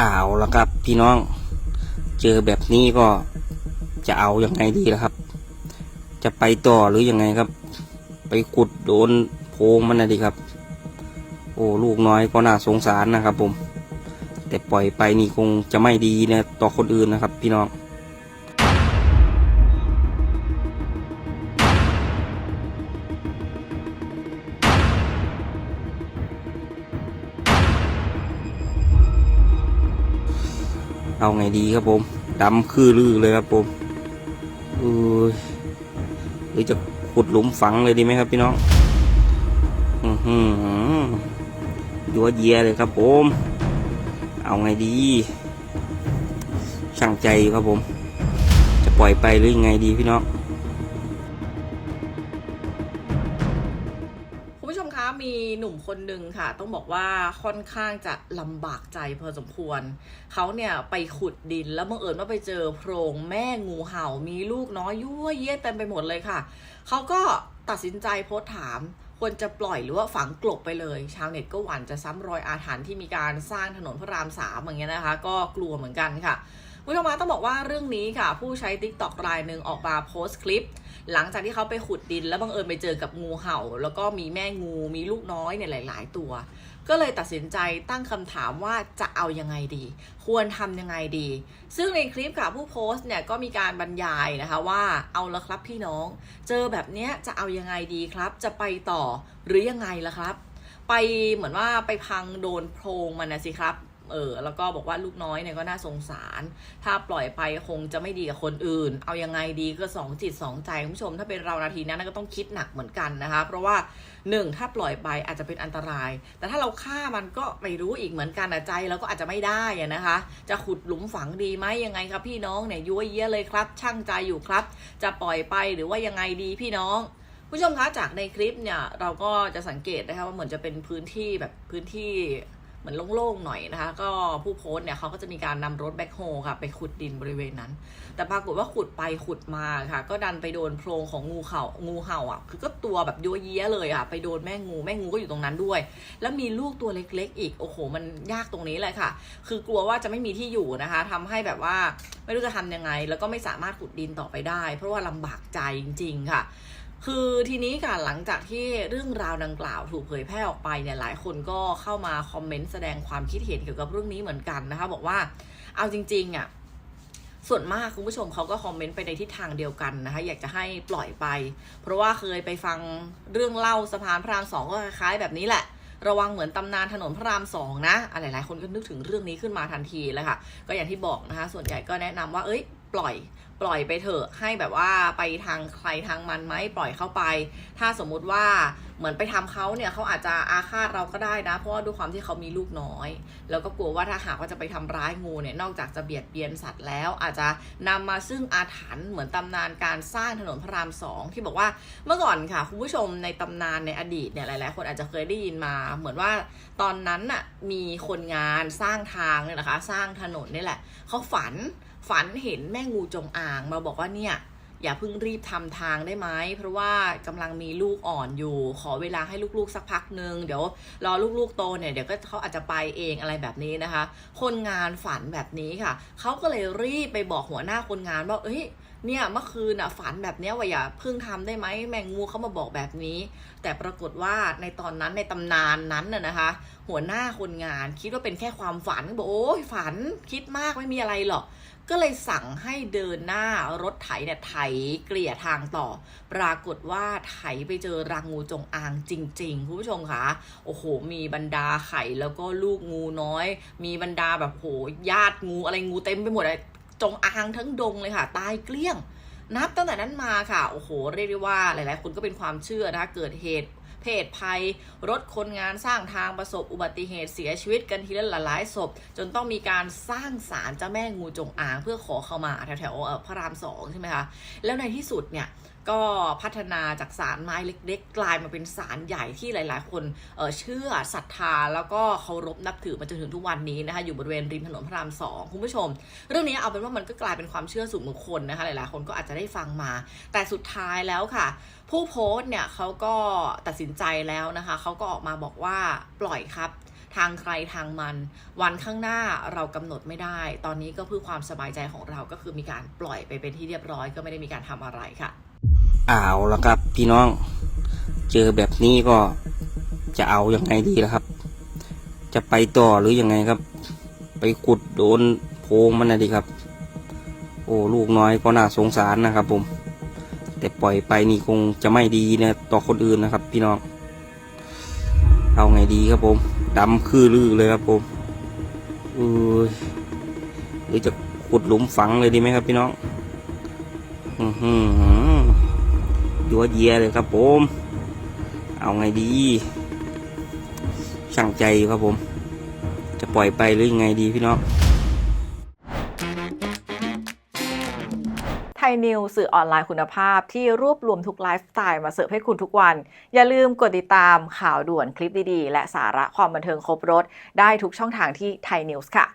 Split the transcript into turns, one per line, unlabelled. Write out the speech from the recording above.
อ้าวแล้วครับ พี่น้อง เจอแบบนี้ก็จะเอาอยัางไงดีล่ะครับ จะไปต่อหรือยังไงครับ ไปขุดโดนโพงมันนะดีครับ โอ้ลูกน้อยก็น่าสงสารนะครับผม แต่ปล่อยไปนี่คงจะไม่ดีนะต่อคนอื่นนะครับ พี่น้อง เอาไงดีครับผมดำคือลือเลยครับผมเอยหรือจะขุดหลุมฝังเลยดีไหมครับพี่น้องอือหือยัวเยียเลยครับผม เอาไงดีช่างใจครับผม จะปล่อยไปหรือยังไงดีพี่น้อง
มีหนุ่มคนหนึ่งค่ะ ต้องบอกว่าค่อนข้างจะลำบากใจพอสมควร เขาเนี่ยไปขุดดินแล้วบังเอิญว่าไปเจอโพรงแม่งูเห่ามีลูกน้อยยั่วเยี่ยเต็มไปหมดเลยค่ะ เขาก็ตัดสินใจโพสถามควรจะปล่อยหรือว่าฝังกลบไปเลย ชาวเน็ตก็หวั่นจะซ้ำรอยอาถรรพ์ที่มีการสร้างถนนพระรามสามอย่างเงี้ยนะคะ ก็กลัวเหมือนกันค่ะ คุณผู้ชมคะต้องบอกว่าเรื่องนี้ค่ะ ผู้ใช้ t ิ k t o k รายหนึ่งออกมาโพสต์คลิป หลังจากที่เขาไปขุดดิน แล้วบังเอิญไปเจอกับงูเห่า แล้วก็มีแม่งูมีลูกน้อยเนี่ยหลาย ๆ ตัว ก็เลยตัดสินใจตั้งคำถามว่าจะเอายังไงดี ควรทำยังไงดี ซึ่งในคลิปค่ะผู้โพสต์เนี่ยก็มีการบรรยายนะคะว่าเอาละครับพี่น้อง เจอแบบเนี้ยจะเอายังไงดีครับ จะไปต่อหรือยังไงล่ะครับ ไปเหมือนว่าไปพังโดนโพรงมันนะสิครับ เออแล้วก็บอกว่าลูกน้อยเนี่ยก็น่าสงสาร ถ้าปล่อยไปคงจะไม่ดีกับคนอื่น เอายังไงดีก็สองจิตสองใจคุณผู้ชม ถ้าเป็นเรานาทีนั้นก็ต้องคิดหนักเหมือนกันนะคะ เพราะว่าหนึ่งถ้าปล่อยไปอาจจะเป็นอันตราย แต่ถ้าเราฆ่ามันก็ไม่รู้อีกเหมือนกันอะใจเราก็อาจจะไม่ได้นะคะ จะขุดหลุมฝังดีไหมยังไงครับพี่น้องเนี่ยยั่วเยี่ยเลยครับ ช่างใจอยู่ครับ จะปล่อยไปหรือว่ายังไงดีพี่น้องผู้ชมคะจากในคลิปเนี่ยเราก็จะสังเกตนะคะว่าเหมือนจะเป็นพื้นที่แบบพื้นที่ มือนโล่งๆหน่อยนะคะ ก็ผู้โพสต์เนี่ยเขาก็จะมีการนำรถแบ็คโฮค่ะ ไปขุดดินบริเวณนั้น แต่ปรากฏว่าขุดไปขุดมาค่ะ ก็ดันไปโดนโพรงของงูเห่างูเห่าอะคือก็ตัวแบบยัวเยี้ยเลยอะไปโดนแม่งูแม่งูก็อยู่ตรงนั้นด้วย แล้วมีลูกตัวเล็กๆ อีกโอ้โห มันยากตรงนี้เลยค่ะ คือกลัวว่าจะไม่มีที่อยู่นะคะทำให้แบบว่าไม่รู้จะทำยังไง แล้วก็ไม่สามารถขุดดินต่อไปได้ เพราะว่าลำบากใจจริง ๆ ค่ะ คือทีนี้ค่ะหลังจากที่เรื่องราวดังกล่าวถูกเผยแพร่ออกไปเนี่ยหลายคนก็เข้ามาคอมเมนต์แสดงความคิดเห็นเกี่ยวกับเรื่องนี้เหมือนกันนะคะ บอกว่าเอาจริงๆอะส่วนมากคุณผู้ชมเขาก็คอมเมนต์ไปในทิศทางเดียวกันนะคะ อยากจะให้ปล่อยไป เพราะว่าเคยไปฟังเรื่องเล่าสะพานพระรามสองก็คล้ายๆแบบนี้แหละ ระวังเหมือนตำนานถนนพระรามสองนะอะไรหลายคนก็นึกถึงเรื่องนี้ขึ้นมาทันทีเลยค่ะ ก็อย่างที่บอกนะคะ ส่วนใหญ่ก็แนะนำว่าเอ้ย ปล่อย ปล่อยไปเถอะให้แบบว่าไปทางใครทางมันไหมปล่อยเข้าไป ถ้าสมมุติว่าเหมือนไปทำเขาเนี่ยเขาอาจจะอาฆาตเราก็ได้นะ เพราะว่าด้วยความที่เขามีลูกน้อย แล้วก็กลัวว่าถ้าหากว่าจะไปทำร้ายงูเนี่ยนอกจากจะเบียดเบียนสัตว์แล้ว อาจจะนำมาซึ่งอาถรรพ์เหมือนตำนานการสร้างถนนพระรามสองที่บอกว่าเมื่อก่อนค่ะคุณผู้ชมในตำนานในอดีตเนี่ยหลาย ๆ คนอาจจะเคยได้ยินมา เหมือนว่าตอนนั้นน่ะมีคนงานสร้างทางเนี่ยนะคะ สร้างถนนนี่แหละเขาฝัน ฝันเห็นแม่งูจงอางมาบอกว่าเนี่ย อย่าเพิ่งรีบทำทางได้ไหมเพราะว่ากำลังมีลูกอ่อนอยู่ ขอเวลาให้ลูกๆสักพักหนึ่งเดี๋ยวรอลูกๆโตเนี่ยเดี๋ยวก็เขาอาจจะไปเองอะไรแบบนี้นะคะ คนงานฝันแบบนี้ค่ะเขาก็เลยรีบไปบอกหัวหน้าคนงานว่าเอ้ย เนี่ยเมื่อคืนอะฝันแบบเนี้ยว่าอย่าพิ่งทำได้ไหมแมงงูเขามาบอกแบบนี้ แต่ปรากฏว่าในตอนนั้นในตำนานนั้นน่ะนะคะ หัวหน้าคนงานคิดว่าเป็นแค่ความฝันบอกโอ้ยฝันคิดมากไม่มีอะไรหรอกก็เลยสั่งให้เดินหน้ารถไถเนี่ยไถเกลี่ยทางต่อ ปรากฏว่าไถไปเจอรังงูจงอางจริงๆคุณผู้ชมคะโอ้โห มีบรรดาไข่แล้วก็ลูกงูน้อย มีบรรดาแบบโหญาติงูอะไรงูเต็มไปหมดเลย จงอางทั้งดงเลยค่ะ ตายเกลี้ยง นับตั้งแต่นั้นมาค่ะ โอ้โห เรียกได้ว่าหลาย ๆ คนก็เป็นความเชื่อนะ เกิดเหตุเพศภัย รถคนงานสร้างทางประสบอุบัติเหตุเสียชีวิตกันทีละหลายศพ จนต้องมีการสร้างศาลเจ้าแม่งูจงอาง เพื่อขอเข้ามาแถวๆพระรามสองใช่ไหมคะ แล้วในที่สุดเนี่ย ก็พัฒนาจากศาลไม้เล็ก ๆ กลายมาเป็นศาลใหญ่ที่หลาย ๆ คนเเชื่อศรัทธาแล้วก็เคารพนับถือมาจนถึงทุกวันนี้นะคะอยู่บริเวณริมถนนพระรามสองคุณผู้ชม เรื่องนี้เอาเป็นว่ามันก็กลายเป็นความเชื่อส่วนบุคคลนะคะหลาย ๆ คนก็อาจจะได้ฟังมา แต่สุดท้ายแล้วค่ะ ผู้โพสต์เนี่ยเขาก็ตัดสินใจแล้วนะคะเขาก็ออกมาบอกว่าปล่อยครับทางใครทางมัน วันข้างหน้าเรากำหนดไม่ได้ ตอนนี้ก็เพื่อความสบายใจของเราก็คือมีการปล่อยไปเป็นที่เรียบร้อย ก็ไม่ได้มีการทำอะไรค่ะ
อาวและครับ พี่น้อง เจอแบบนี้ก็จะเอาอยัางไงดีล่ะครับ จะไปต่อหรือยังไงครับ ไปขุดโดนโพงมันนะดีครับ โอ้ลูกน้อยก็น่าสงสารนะครับ ผม แต่ปล่อยไปนี่คงจะไม่ดีนะต่อคนอื่นนะครับ พี่น้อง เอาไงดีครับผมดำคือลือเลยครับผมเออหรือจะขุดหลุมฝังเลยดีไหมครับ พี่น้อง อือหือ ยัวเยียเลยครับผม เอาไงดี ช่างใจครับผม จะปล่อยไปหรือยังไงดีพี่น้อง
ไทยนิวสื่อออนไลน์คุณภาพที่รวบรวมทุกไลฟ์สไตล์มาเสิร์ฟให้คุณทุกวัน อย่าลืมกดติดตามข่าวด่วนคลิปดีๆ และสาระความบันเทิงครบรถ ได้ทุกช่องทางที่ไทยนิวส์ค่ะ